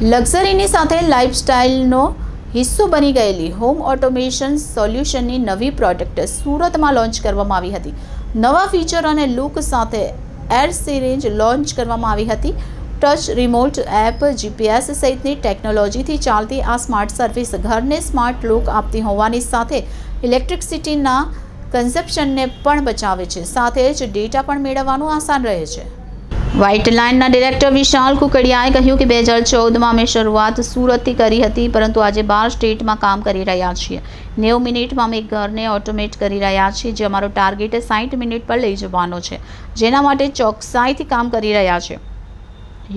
લક્ઝરીની સાથે લાઇફસ્ટાઇલનો હિસ્સો બની ગયેલી હોમ ઓટોમેશન સોલ્યુશનની નવી પ્રોડક્ટ સુરતમાં લોન્ચ કરવામાં આવી હતી. નવા ફીચર અને લુક સાથે એર સિરીજ લોન્ચ કરવામાં આવી હતી. ટચ રિમોટ એપ જીપીએસ સહિતની ટેકનોલોજીથી ચાલતી આ સ્માર્ટ સર્વિસ ઘરને સ્માર્ટ લુક આપતી હોવાની સાથે ઇલેક્ટ્રિસિટીના કન્ઝપ્શનને પણ બચાવે છે. સાથે જ ડેટા પણ મેળવવાનું આસાન રહે છે. વ્હાઇટ લાઇનના ડિરેક્ટર વિશાલ કુકડિયાએ કહ્યું કે બે હજાર ચૌદમાં અમે શરૂઆત સુરતથી કરી હતી, પરંતુ આજે બાર સ્ટેટમાં કામ કરી રહ્યા છીએ. નેવું મિનિટમાં અમે ઘરને ઓટોમેટ કરી રહ્યા છીએ, જે અમારો ટાર્ગેટ સાઠ મિનિટ પર લઈ જવાનો છે, જેના માટે ચોકસાઈથી કામ કરી રહ્યા છે.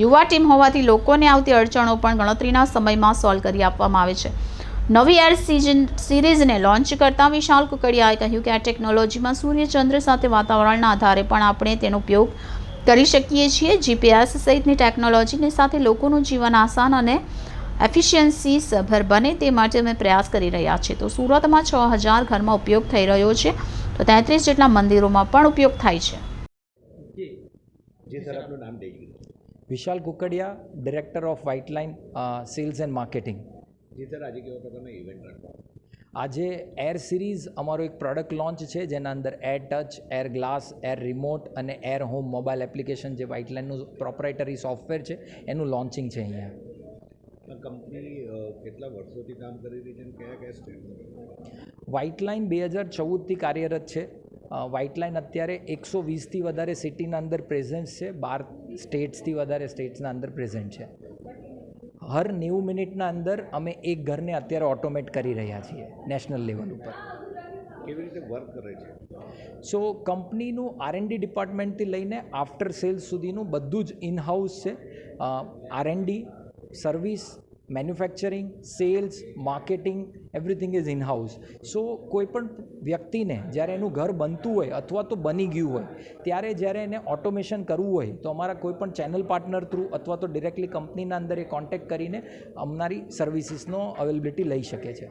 યુવા ટીમ હોવાથી લોકોને આવતી અડચણો પણ ગણતરીના સમયમાં સોલ્વ કરી આપવામાં આવે છે. નવી એર સિઝન સિરીઝને લોન્ચ કરતા વિશાલ કુકડિયાએ કહ્યું કે આ ટેકનોલોજીમાં સૂર્યચંદ્ર સાથે વાતાવરણના આધારે પણ આપણે તેનો ઉપયોગ કરી શકીએ છીએ. જીપીએસ સહિતની ટેકનોલોજીની સાથે લોકોનું જીવન આસાન અને એફિશિયન્સી સભર બને તે માટે અમે પ્રયાસ કરી રહ્યા છીએ. તો સુરતમાં છ હજાર ઘરમાં ઉપયોગ થઈ રહ્યો છે. તો તેત્રીસ જેટલા મંદિરોમાં પણ ઉપયોગ થાય છે. જી સર આપનું નામ દઈ દીધું. Vishal Kukadiya director of White Line sales and marketing ji sir આજે કેવો પ્રકારનો ઇવેન્ટ રાખો આજે એર સિરીઝ અમારો એક પ્રોડક્ટ લોન્ચ છે જેના અંદર air touch air glass air remote અને એર હોમ મોબાઈલ એપ્લિકેશન જે વ્હાઇટ લાઇનનું પ્રોપરાઇટરી સોફ્ટવેર છે એનું લોન્ચિંગ છે અહીંયા. કંપની કેટલા વર્ષોથી કામ કરી રહી છે કયા કયા સ્ટેટમાં વ્હાઇટ લાઇન બે હજાર ચૌદથી કાર્યરત છે. વ્હાઇટ લાઇન અત્યારે એકસો વીસથી વધારે સિટીના અંદર પ્રેઝન્ટ છે. બાર સ્ટેટ્સથી વધારે સ્ટેટ્સના અંદર પ્રેઝન્ટ છે. હર નેવું મિનિટના અંદર અમે એક ઘરને અત્યારે ઓટોમેટ કરી રહ્યા છીએ નેશનલ લેવલ ઉપર. કેવી રીતે વર્ક કરે છે? સો કંપનીનું આર ડી ડિપાર્ટમેન્ટથી લઈને આફ્ટર સેલ્સ સુધીનું બધું જ ઇન હાઉસ છે R D service manufacturing sales marketing everything is in house so કોઈપણ વ્યક્તિને જ્યારે એનું ઘર બનતું હોય અથવા તો બની ગયું હોય, ત્યારે જ્યારે એને ઓટોમેશન કરવું હોય, તો અમારા કોઈપણ ચેનલ પાર્ટનર થ્રુ અથવા તો ડિરેક્ટલી કંપનીના અંદર એ કોન્ટેક્ટ કરીને અમારી સર્વિસીસનો અવેલેબિલિટી લઈ શકે છે.